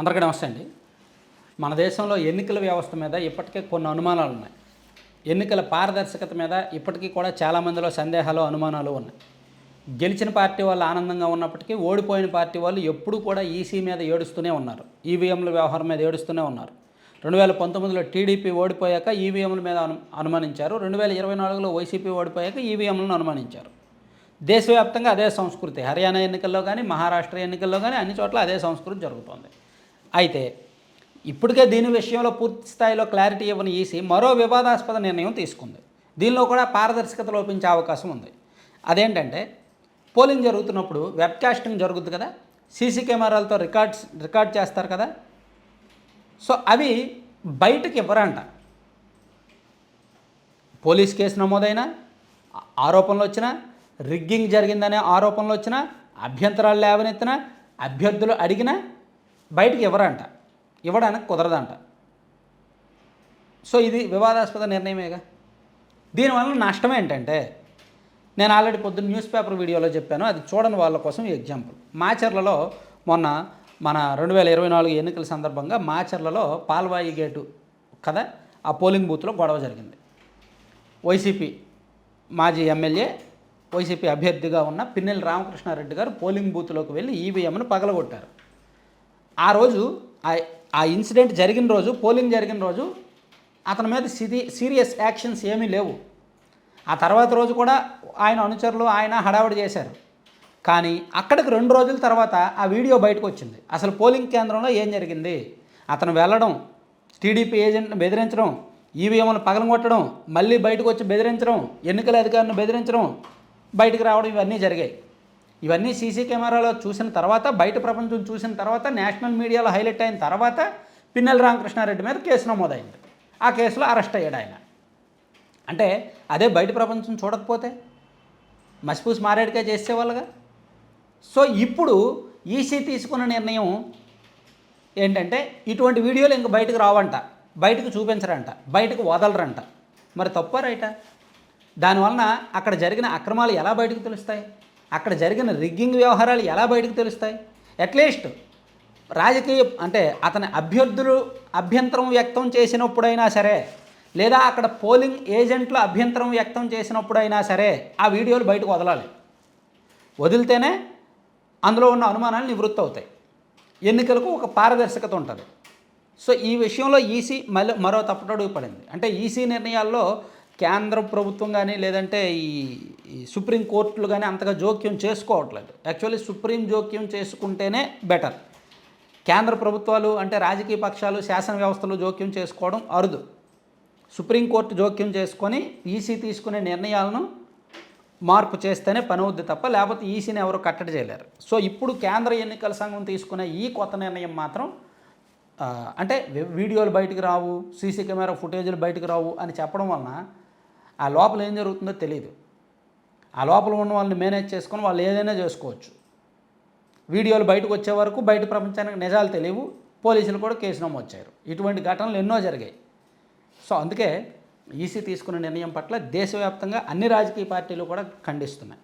అందరికీ నమస్తే అండి. మన దేశంలో ఎన్నికల వ్యవస్థ మీద ఇప్పటికే కొన్ని అనుమానాలు ఉన్నాయి. ఎన్నికల పారదర్శకత మీద ఇప్పటికీ కూడా చాలామందిలో సందేహాలు అనుమానాలు ఉన్నాయి. గెలిచిన పార్టీ వాళ్ళు ఆనందంగా ఉన్నప్పటికీ ఓడిపోయిన పార్టీ వాళ్ళు ఎప్పుడూ కూడా ఈసీ మీద ఏడుస్తూనే ఉన్నారు. ఈవీఎంల వ్యవహారం మీద ఏడుస్తూనే ఉన్నారు. రెండు వేల పంతొమ్మిదిలో టీడీపీ ఓడిపోయాక ఈవీఎంల మీద అను అనుమానించారు. రెండు వేల ఇరవై నాలుగులో వైసీపీ ఓడిపోయాక ఈవీఎంలను అనుమానించారు. దేశవ్యాప్తంగా అదే సంస్కృతి. హర్యానా ఎన్నికల్లో కానీ మహారాష్ట్ర ఎన్నికల్లో కానీ అన్ని చోట్ల అదే సంస్కృతి జరుగుతోంది. అయితే ఇప్పటికే దీని విషయంలో పూర్తి స్థాయిలో క్లారిటీ ఇవ్వని ఈసీ మరో వివాదాస్పద నిర్ణయం తీసుకుంది. దీనిలో కూడా పారదర్శకత లోపించే అవకాశం ఉంది. అదేంటంటే పోలింగ్ జరుగుతున్నప్పుడు వెబ్కాస్టింగ్ జరుగుతుంది కదా? సీసీ కెమెరాలతో రికార్డ్స్ రికార్డ్ చేస్తారు కదా? సో అవి బయటకు ఇవ్వరంట. పోలీస్ కేసు నమోదైనా ఆరోపణలు వచ్చినా రిగ్గింగ్ జరిగిందనే ఆరోపణలు వచ్చినా అభ్యంతరాలు లేవనెత్తినా అభ్యర్థులు అడిగినా బయటికి ఇవ్వరంట. ఇవ్వడానికి కుదరదంట. సో ఇది వివాదాస్పద నిర్ణయమేగా? దీనివల్ల నష్టం ఏంటంటే నేను ఆల్రెడీ పొద్దున్న న్యూస్ పేపర్ వీడియోలో చెప్పాను అది చూడని వాళ్ళ కోసం ఎగ్జాంపుల్. మాచర్లలో మొన్న మన రెండు వేల ఇరవై నాలుగు ఎన్నికల సందర్భంగా మాచర్లలో పాల్వాయి గేటు కదా ఆ పోలింగ్ బూత్లో గొడవ జరిగింది. వైసీపీ మాజీ ఎమ్మెల్యే వైసీపీ అభ్యర్థిగా ఉన్న పిన్నెల రామకృష్ణారెడ్డి గారు పోలింగ్ బూత్లోకి వెళ్ళి ఈవీఎంను పగలగొట్టారు. ఆ రోజు ఆ- ఆ ఇన్సిడెంట్ జరిగిన రోజు పోలింగ్ జరిగిన రోజు అతని మీద సిరి సీరియస్ యాక్షన్స్ ఏమీ లేవు. ఆ తర్వాత రోజు కూడా ఆయన అనుచరులు ఆయన హడావుడి చేశారు. కానీ అక్కడికి రెండు రోజుల తర్వాత ఆ వీడియో బయటకు వచ్చింది. అసలు పోలింగ్ కేంద్రంలో ఏం జరిగింది? అతను వెళ్ళడం టీడీపీ ఏజెంట్ను బెదిరించడం ఈవీఎంలు పగలగొట్టడం మళ్ళీ బయటకు వచ్చి బెదిరించడం ఎన్నికల అధికారిని బెదిరించడం బయటకు రావడం ఇవన్నీ జరిగాయి. ఇవన్నీ సీసీ కెమెరాలో చూసిన తర్వాత బయట ప్రపంచం చూసిన తర్వాత నేషనల్ మీడియాలో హైలైట్ అయిన తర్వాత పిన్నెల రామకృష్ణారెడ్డి మీద కేసు నమోదైంది. ఆ కేసులో అరెస్ట్ అయ్యాడు ఆయన. అంటే అదే బయట ప్రపంచం చూడకపోతే మసిపూసి మారేడుగా చేసేవాళ్ళుగా? సో ఇప్పుడు ఈసీ తీసుకున్న నిర్ణయం ఏంటంటే ఇటువంటి వీడియోలు ఇంక బయటకు రావంట. బయటకు చూపించరంట. బయటకు వదలరంట. మరి తప్ప దానివలన అక్కడ జరిగిన అక్రమాలు ఎలా బయటకు తెలుస్తాయి? అక్కడ జరిగిన రిగ్గింగ్ వ్యవహారాలు ఎలా బయటకు తెలుస్తాయి? అట్లీస్ట్ రాజకీయ అంటే అతని అభ్యర్థులు అభ్యంతరం వ్యక్తం చేసినప్పుడైనా సరే లేదా అక్కడ పోలింగ్ ఏజెంట్లు అభ్యంతరం వ్యక్తం చేసినప్పుడైనా సరే ఆ వీడియోలు బయటకు వదలాలి. వదిలితేనే అందులో ఉన్న అనుమానాలు నివృత్తి అవుతాయి. ఎన్నికలకు ఒక పారదర్శకత ఉంటుంది. సో ఈ విషయంలో ఈసీ మళ్ళీ మరో తప్పటడుగు పడింది. అంటే ఈసీ నిర్ణయాల్లో కేంద్ర ప్రభుత్వం కానీ లేదంటే ఈ సుప్రీం కోర్టులు కానీ అంతగా జోక్యం చేసుకోవట్లేదు. యాక్చువల్లీ సుప్రీం జోక్యం చేసుకుంటేనే బెటర్. కేంద్ర ప్రభుత్వాలు అంటే రాజకీయ పక్షాలు శాసన వ్యవస్థలు జోక్యం చేసుకోవడం అరుదు. సుప్రీంకోర్టు జోక్యం చేసుకొని ఈసీ తీసుకునే నిర్ణయాలను మార్పు చేస్తేనే పని అవుద్ది తప్ప లేకపోతే ఈసీని ఎవరు కట్టడి చేయలేరు. సో ఇప్పుడు కేంద్ర ఎన్నికల సంఘం తీసుకునే ఈ కొత్త నిర్ణయం మాత్రం అంటే వీడియోలు బయటకు రావు సీసీ కెమెరా ఫుటేజీలు బయటకు రావు అని చెప్పడం వలన ఆ లోపల ఏం జరుగుతుందో తెలియదు ఆ లోపల ఉన్న వాళ్ళని మేనేజ్ చేసుకొని వాళ్ళు ఏదైనా చేసుకోవచ్చు. వీడియోలు బయటకు వచ్చే వరకు బయట ప్రపంచానికి నిజాలు తెలియవు. పోలీసులు కూడా కేసు నమోదు ఇటువంటి ఘటనలు ఎన్నో జరిగాయి. సో అందుకే ఈసీ తీసుకున్న నిర్ణయం పట్ల దేశవ్యాప్తంగా అన్ని రాజకీయ పార్టీలు కూడా ఖండిస్తున్నాయి.